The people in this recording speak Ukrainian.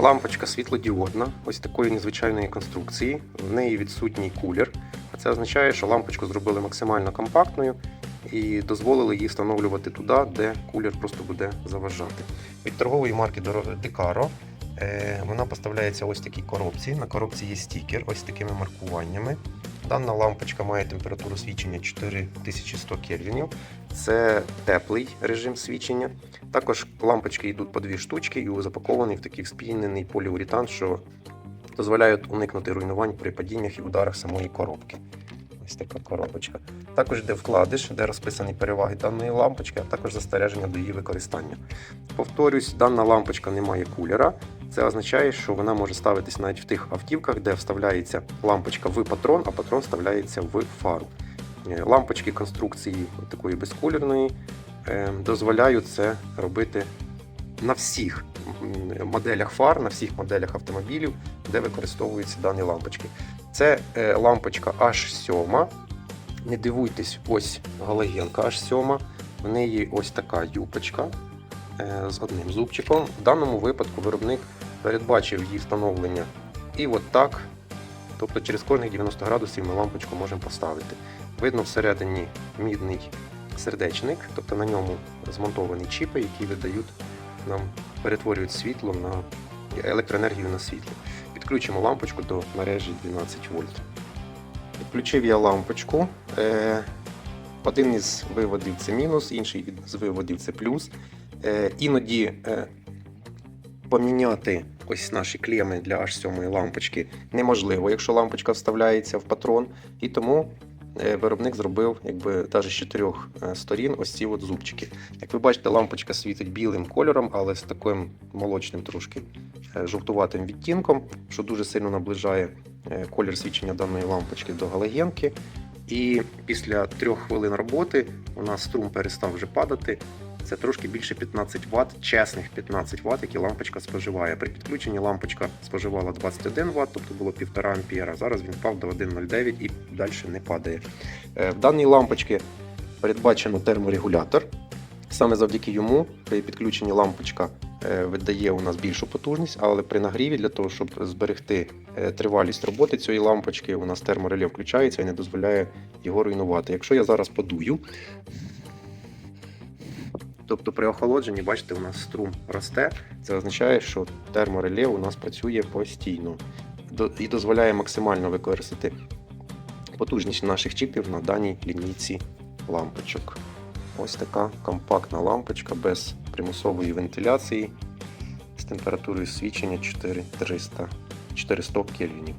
Лампочка світлодіодна, ось такої незвичайної конструкції. В неї відсутній кулер. А це означає, що лампочку зробили максимально компактною і дозволили її встановлювати туди, де кулер просто буде заважати. Від торгової марки Декаро е, вона поставляється ось такій коробці. На коробці є стікер, ось такими маркуваннями. Дана лампочка має температуру свічення 4100 кельвінів. Це теплий режим свічення. Також лампочки йдуть по дві штучки і запаковані в такий спільнений поліуретан, що дозволяють уникнути руйнувань при падіннях і ударах самої коробки. Ось така коробочка. Також йде вкладиш, де розписані переваги даної лампочки, а також застереження до її використання. Повторюсь, дана лампочка не має кулера. Це означає, що вона може ставитись навіть в тих автівках, де вставляється лампочка в патрон, а патрон вставляється в фару. Е, Лампочки конструкції такої безкулерної е, дозволяють це робити на всіх моделях фар, на всіх моделях автомобілів, де використовуються дані лампочки. Це е, лампочка H7. Не дивуйтесь, ось галогенка H7. В неї ось така юпочка з одним зубчиком. В даному випадку виробник передбачив її встановлення і от так. Тобто через кожних 90 градусів ми лампочку можемо поставити. Видно всередині мідний сердечник, тобто на ньому змонтовані чіпи, які видають нам, перетворюють світло на електроенергію на світло. Підключимо лампочку до мережі 12 вольт. Підключив я лампочку. Е, Один із виводів це мінус, інший з виводів це плюс. Е, Іноді е, поміняти ось наші клеми для H7 лампочки неможливо, якщо лампочка вставляється в патрон. І тому е, виробник зробив якби навіть з чотирьох е, сторін ось ці от зубчики. Як ви бачите, лампочка світить білим кольором, але з таким молочним трошки е, жовтуватим відтінком, що дуже сильно наближає колір свічення даної лампочки до галогенки. І після трьох хвилин роботи у нас струм перестав вже падати. Це трошки більше 15 Вт, чесних 15 Вт, які лампочка споживає. При підключенні лампочка споживала 21 Вт, тобто було 1,5 ампера. Зараз він впав до 1,09 і далі не падає. Е, В даній лампочці передбачено терморегулятор. Саме завдяки йому при підключенні лампочка е, видає у нас більшу потужність, але при нагріві для того, щоб зберегти е, тривалість роботи цієї лампочки, у нас термореле включається і не дозволяє його руйнувати. Якщо я зараз подую, тобто при охолодженні, бачите, у нас струм росте, це означає, що термореле у нас працює постійно і дозволяє максимально використати потужність наших чіпів на даній лінійці лампочок. Ось така компактна лампочка без примусової вентиляції з температурою свічення 4300 400 кельвінів.